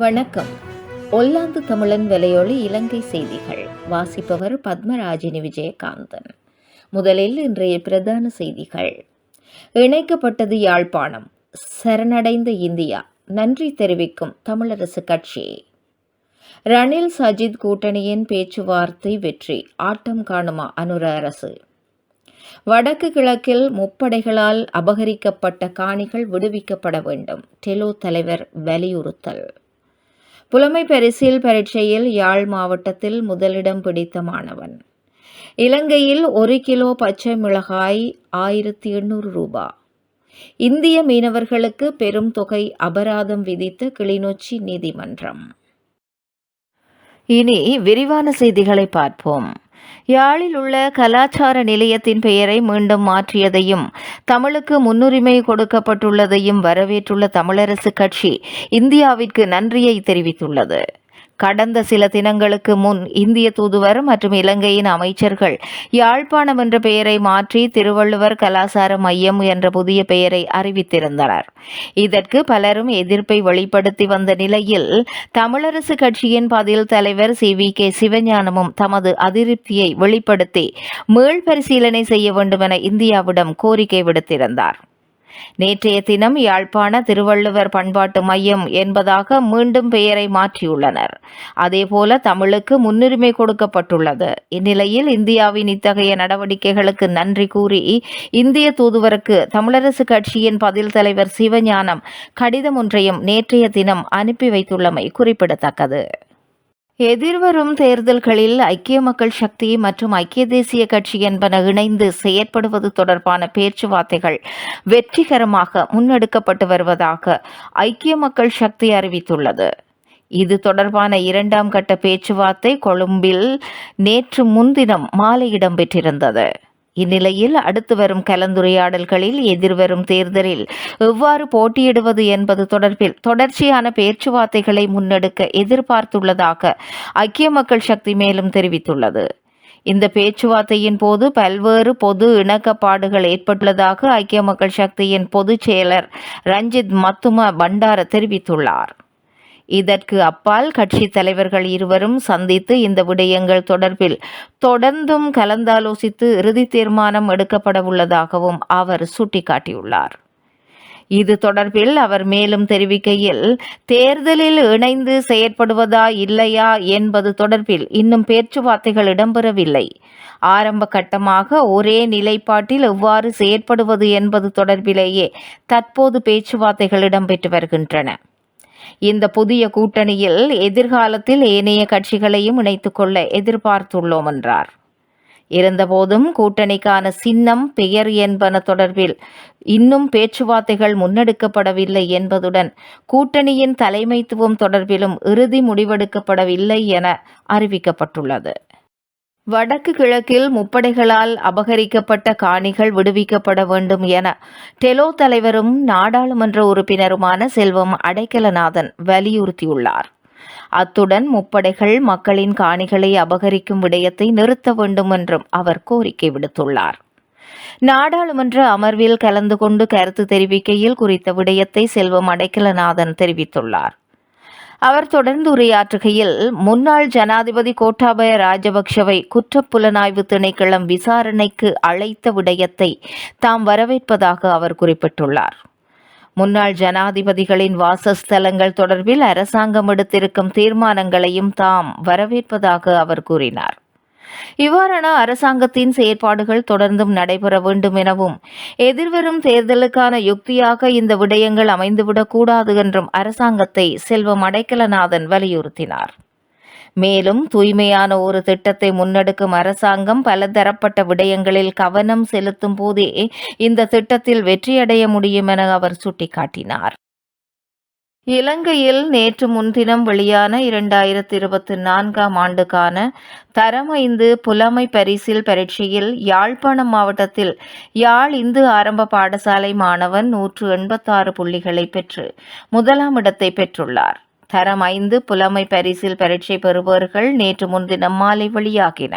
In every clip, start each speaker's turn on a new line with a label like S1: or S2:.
S1: வணக்கம். ஒல்லாந்து தமிழன் விலையொலி இலங்கை செய்திகள். வாசிப்பவர் பத்மராஜினி விஜயகாந்தன். முதலில் இன்றைய பிரதான செய்திகள். இணைக்கப்பட்டது யாழ்ப்பாணம். சரணடைந்த இந்தியா. நன்றி தெரிவிக்கும் தமிழரசு கட்சி. ரணில் சஜித் கூட்டணியின் பேச்சுவார்த்தை வெற்றி. ஆட்டம் காணுமா அனுர அரசு? வடக்கு கிழக்கில் முப்படைகளால் அபகரிக்கப்பட்ட காணிகள் விடுவிக்கப்பட வேண்டும். டெலோ தலைவர் வலியுறுத்தல். புலமை பரிசில் பரீட்சையில் யாழ் மாவட்டத்தில் முதலிடம் பிடித்த மாணவன். இலங்கையில் ஒரு கிலோ பச்சை மிளகாய் ஆயிரத்தி எண்ணூறு ரூபா. இந்திய மீனவர்களுக்கு பெரும் தொகை அபராதம் விதித்த கிளிநொச்சி நீதிமன்றம். இனி விரிவான செய்திகளை பார்ப்போம். யாழில் உள்ள கலாச்சார நிலையத்தின் பெயரை மீண்டும் மாற்றியதையும் தமிழுக்கு முன்னுரிமை கொடுக்கப்பட்டுள்ளதையும் வரவேற்றுள்ள தமிழரசு கட்சி இந்தியாவிற்கு நன்றியை தெரிவித்துள்ளது. கடந்த சில தினங்களுக்கு முன் இந்திய தூதுவர் மற்றும் இலங்கையின் அமைச்சர்கள் யாழ்ப்பாணம் என்ற பெயரை மாற்றி திருவள்ளுவர் கலாசார மையம் என்ற புதிய பெயரை அறிவித்திருந்தனர். இதற்கு பலரும் எதிர்ப்பை வெளிப்படுத்தி வந்த நிலையில் தமிழரசு கட்சியின் பதில் தலைவர் சி வி கே சிவஞானமும் தமது அதிருப்தியை வெளிப்படுத்தி மீள்பரிசீலனை செய்ய வேண்டுமென இந்தியாவிடம் கோரிக்கை விடுத்திருந்தார். நேற்றைய தினம் யாழ்ப்பாண திருவள்ளுவர் பண்பாட்டு மையம் என்பதாக மீண்டும் பெயரை மாற்றியுள்ளனர். அதேபோல தமிழுக்கு முன்னுரிமை கொடுக்கப்பட்டுள்ளது. இந்நிலையில் இந்தியாவின் இத்தகைய நடவடிக்கைகளுக்கு நன்றி கூறி இந்திய தூதுவருக்கு தமிழரசு கட்சியின் பதில் தலைவர் சிவஞானம் கடிதம் ஒன்றையும் நேற்றைய தினம் அனுப்பி வைத்துள்ளமை குறிப்பிடத்தக்கது. எதிர்வரும் தேர்தல்களில் ஐக்கிய மக்கள் சக்தி மற்றும் ஐக்கிய தேசிய கட்சி என்பன இணைந்து செயற்படுவது தொடர்பான பேச்சுவார்த்தைகள் வெற்றிகரமாக முன்னெடுக்கப்பட்டு வருவதாக ஐக்கிய மக்கள் சக்தி அறிவித்துள்ளது. இது தொடர்பான இரண்டாம் கட்ட பேச்சுவார்த்தை கொழும்பில் நேற்று முன்தினம் மாலை இடம்பெற்றிருந்தது. இந்நிலையில் அடுத்து வரும் கலந்துரையாடல்களில் எதிர்வரும் தேர்தலில் எவ்வாறு போட்டியிடுவது என்பது தொடர்பில் தொடர்ச்சியான பேச்சுவார்த்தைகளை முன்னெடுக்க எதிர்பார்த்துள்ளதாக ஐக்கிய மக்கள் சக்தி மேலும் தெரிவித்துள்ளது. இந்த பேச்சுவார்த்தையின் போது பல்வேறு பொது இணக்கப்பாடுகள் ஏற்பட்டுள்ளதாக ஐக்கிய மக்கள் சக்தியின் பொதுச் செயலர் ரஞ்சித் மத்தும பண்டார தெரிவித்துள்ளார். இதற்கு அப்பால் கட்சி தலைவர்கள் இருவரும் சந்தித்து இந்த விடயங்கள் தொடர்பில் தொடர்ந்தும் கலந்தாலோசித்து இறுதி தீர்மானம் எடுக்கப்பட உள்ளதாகவும் அவர் சுட்டிக்காட்டியுள்ளார். இது தொடர்பில் அவர் மேலும் தெரிவிக்கையில் தேர்தலில் இணைந்து செயற்படுவதா இல்லையா என்பது தொடர்பில் இன்னும் பேச்சுவார்த்தைகள் இடம்பெறவில்லை. ஆரம்ப கட்டமாக ஒரே நிலைப்பாட்டில் எவ்வாறு செயற்படுவது என்பது தொடர்பிலேயே தற்போது பேச்சுவார்த்தைகள் இடம்பெற்று வருகின்றன. இந்த புதிய கூட்டணியில் எதிர்காலத்தில் ஏனைய கட்சிகளையும் இணைத்துக்கொள்ள எதிர்பார்த்துள்ளோம் என்றார். இருந்தபோதும் கூட்டணிக்கான சின்னம் பெயர் என்பன தொடர்பில் இன்னும் பேச்சுவார்த்தைகள் முன்னெடுக்கப்படவில்லை என்பதுடன் கூட்டணியின் தலைமைத்துவம் தொடர்பிலும் இறுதி முடிவெடுக்கப்படவில்லை என அறிவிக்கப்பட்டுள்ளது. வடக்கு கிழக்கில் முப்படைகளால் அபகரிக்கப்பட்ட காணிகள் விடுவிக்கப்பட வேண்டும் என டெலோ தலைவரும் நாடாளுமன்ற உறுப்பினருமான செல்வம் அடைக்கலநாதன் வலியுறுத்தியுள்ளார். அத்துடன் முப்படைகள் மக்களின் காணிகளை அபகரிக்கும் விடயத்தை நிறுத்த வேண்டும் என்றும் அவர் கோரிக்கை விடுத்துள்ளார். நாடாளுமன்ற அமர்வில் கலந்து கொண்டு கருத்து தெரிவிக்கையில் குறித்த விடயத்தை செல்வம் அடைக்கலநாதன் தெரிவித்துள்ளார். அவர் தொடர்ந்து உரையாற்றுகையில் முன்னாள் ஜனாதிபதி கோட்டாபய ராஜபக்ஷவை குற்றப்புலனாய்வு திணைக்களம் விசாரணைக்கு அழைத்த விடயத்தை தாம் வரவேற்பதாக அவர் குறிப்பிட்டுள்ளார். முன்னாள் ஜனாதிபதிகளின் வாசஸ்தலங்கள் தொடர்பில் அரசாங்கம் எடுத்திருக்கும் தீர்மானங்களையும் தாம் வரவேற்பதாக அவர் கூறினார். இவ்வாறான அரசாங்கத்தின் செயற்பாடுகள் தொடர்ந்தும் நடைபெற வேண்டும் எனவும் எதிர்வரும் தேர்தலுக்கான யுக்தியாக இந்த விடயங்கள் அமைந்துவிடக்கூடாது என்றும் அரசாங்கத்தை செல்வம் அடைக்கலநாதன் வலியுறுத்தினார். மேலும் தூய்மையான ஒரு திட்டத்தை முன்னெடுக்கும் அரசாங்கம் பலதரப்பட்ட விடயங்களில் கவனம் செலுத்தும் போதே இந்த திட்டத்தில் வெற்றியடைய முடியும் என அவர் சுட்டிக்காட்டினார். இலங்கையில் நேற்று முன்தினம் வெளியான இரண்டாயிரத்தி இருபத்தி நான்காம் ஆண்டுக்கான தரம் ஐந்து புலமை பரிசில் பரீட்சையில் யாழ்ப்பாணம் மாவட்டத்தில் யாழ் இந்து ஆரம்ப பாடசாலை மாணவன் நூற்று எண்பத்தாறு புள்ளிகளை பெற்று முதலாம் இடத்தை பெற்றுள்ளார். தரம் ஐந்து புலமை பரிசில் பரீட்சை பெறுபவர்கள் நேற்று முன்தினம் மாலை வெளியாகின.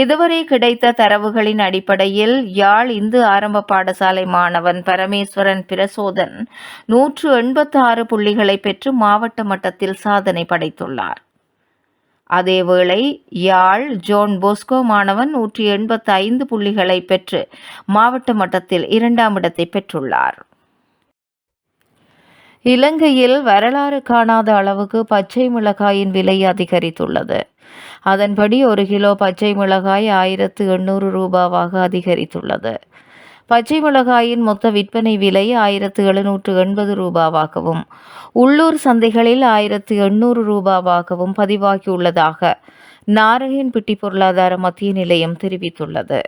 S1: இதுவரை கிடைத்த தரவுகளின் அடிப்படையில் யாழ் இந்து ஆரம்ப பாடசாலை மாணவன் பரமேஸ்வரன் பிரசோதன் நூற்று எண்பத்தாறு புள்ளிகளை பெற்று மாவட்ட மட்டத்தில் சாதனை படைத்துள்ளார். அதேவேளை யாழ் ஜோன் போஸ்கோ மாணவன் நூற்றி எண்பத்தி ஐந்து புள்ளிகளை பெற்று மாவட்ட மட்டத்தில் இரண்டாம் இடத்தை பெற்றுள்ளார். இலங்கையில் வரலாறு காணாத அளவுக்கு பச்சை மிளகாயின் விலை அதிகரித்துள்ளது. அதன்படி ஒரு கிலோ பச்சை மிளகாய் ஆயிரத்து எண்ணூறு ரூபாவாக அதிகரித்துள்ளது. பச்சை மிளகாயின் மொத்த விற்பனை விலை ஆயிரத்து எழுநூற்று எண்பது ரூபாவாகவும் உள்ளூர் சந்தைகளில் ஆயிரத்து எண்ணூறு ரூபாவாகவும் பதிவாகியுள்ளதாக நாராயண்பிட்டி பொருளாதார மத்திய நிலையம் தெரிவித்துள்ளது.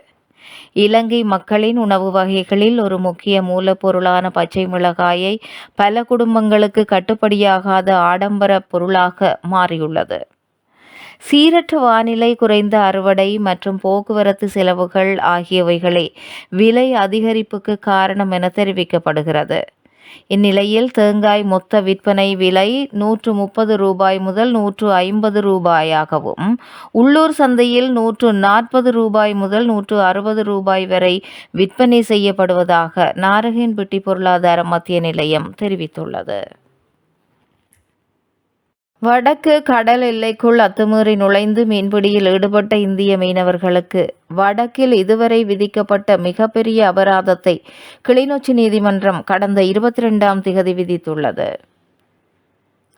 S1: இலங்கை மக்களின் உணவு வகைகளில் ஒரு முக்கிய மூலப்பொருளான பச்சை மிளகாயை பல குடும்பங்களுக்கு கட்டுப்படியாகாத ஆடம்பர பொருளாக மாறியுள்ளது. சீரற்ற வானிலை குறைந்த அறுவடை மற்றும் போக்குவரத்து செலவுகள் ஆகியவைகளே விலை அதிகரிப்புக்கு காரணம் என தெரிவிக்கப்படுகிறது. இந்நிலையில் தேங்காய் மொத்த விற்பனை விலை நூற்று முப்பது ரூபாய் முதல் நூற்று ஐம்பது ரூபாயாகவும் உள்ளூர் சந்தையில் நூற்று நாற்பது ரூபாய் முதல் நூற்று அறுபது ரூபாய் வரை விற்பனை செய்யப்படுவதாக நாரகின்பட்டி பொருளாதார மத்திய நிலையம் தெரிவித்துள்ளது. வடக்கு கடல் எல்லைக்குள் அத்துமீறி நுழைந்து மீன்பிடியில் ஈடுபட்ட இந்திய மீனவர்களுக்கு வடக்கில் இதுவரை விதிக்கப்பட்ட மிகப்பெரிய அபராதத்தை கிளிநொச்சி நீதிமன்றம் கடந்த இருபத்தி ரெண்டாம் திகதி விதித்துள்ளது.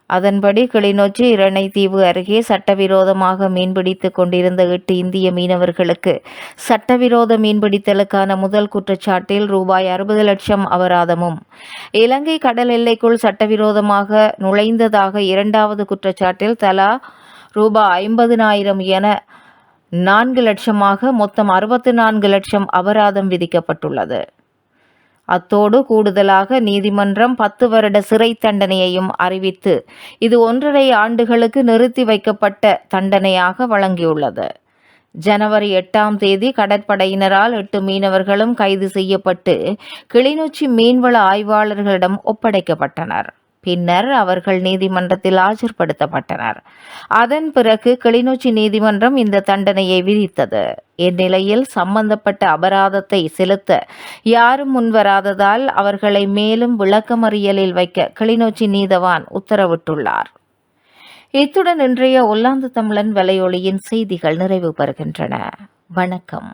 S1: அதன்படி கிளிநொச்சி இரணைத்தீவு அருகே சட்டவிரோதமாக மீன்பிடித்துக் கொண்டிருந்த எட்டு இந்திய மீனவர்களுக்கு சட்டவிரோத மீன்பிடித்தலுக்கான முதல் குற்றச்சாட்டில் ரூபாய் அறுபது லட்சம் அபராதமும். இலங்கை கடல் எல்லைக்குள் சட்டவிரோதமாக நுழைந்ததாக இரண்டாவது குற்றச்சாட்டில் தலா ரூபாய் ஐம்பதினாயிரம் என நான்கு லட்சமாக மொத்தம் அறுபத்து நான்கு லட்சம் அபராதம் விதிக்கப்பட்டுள்ளது. அத்தோடு கூடுதலாக நீதிமன்றம் பத்து வருட சிறை தண்டனையையும் அறிவித்து இது ஒன்றரை ஆண்டுகளுக்கு நிறுத்தி வைக்கப்பட்ட தண்டனையாக வழங்கியுள்ளது. ஜனவரி எட்டாம் தேதி கடற்படையினரால் எட்டு மீனவர்களும் கைது செய்யப்பட்டு கிளிநொச்சி மீன்வள ஆய்வாளர்களிடம் ஒப்படைக்கப்பட்டனர். பின்னர் அவர்கள் நீதிமன்றத்தில் ஆஜர்படுத்தப்பட்டனர். அதன் பிறகு கிளிநொச்சி நீதிமன்றம் இந்த தண்டனையை விதித்தது. இந்நிலையில் சம்பந்தப்பட்ட அபராதத்தை செலுத்த யாரும் முன்வராததால் அவர்களை மேலும் விளக்கமறியலில் வைக்க கிளிநொச்சி நீதவான் உத்தரவிட்டுள்ளார். இத்துடன் இன்றைய ஒல்லாந்து தமிழன் வலையொலியின் செய்திகள் நிறைவு பெறுகின்றன. வணக்கம்.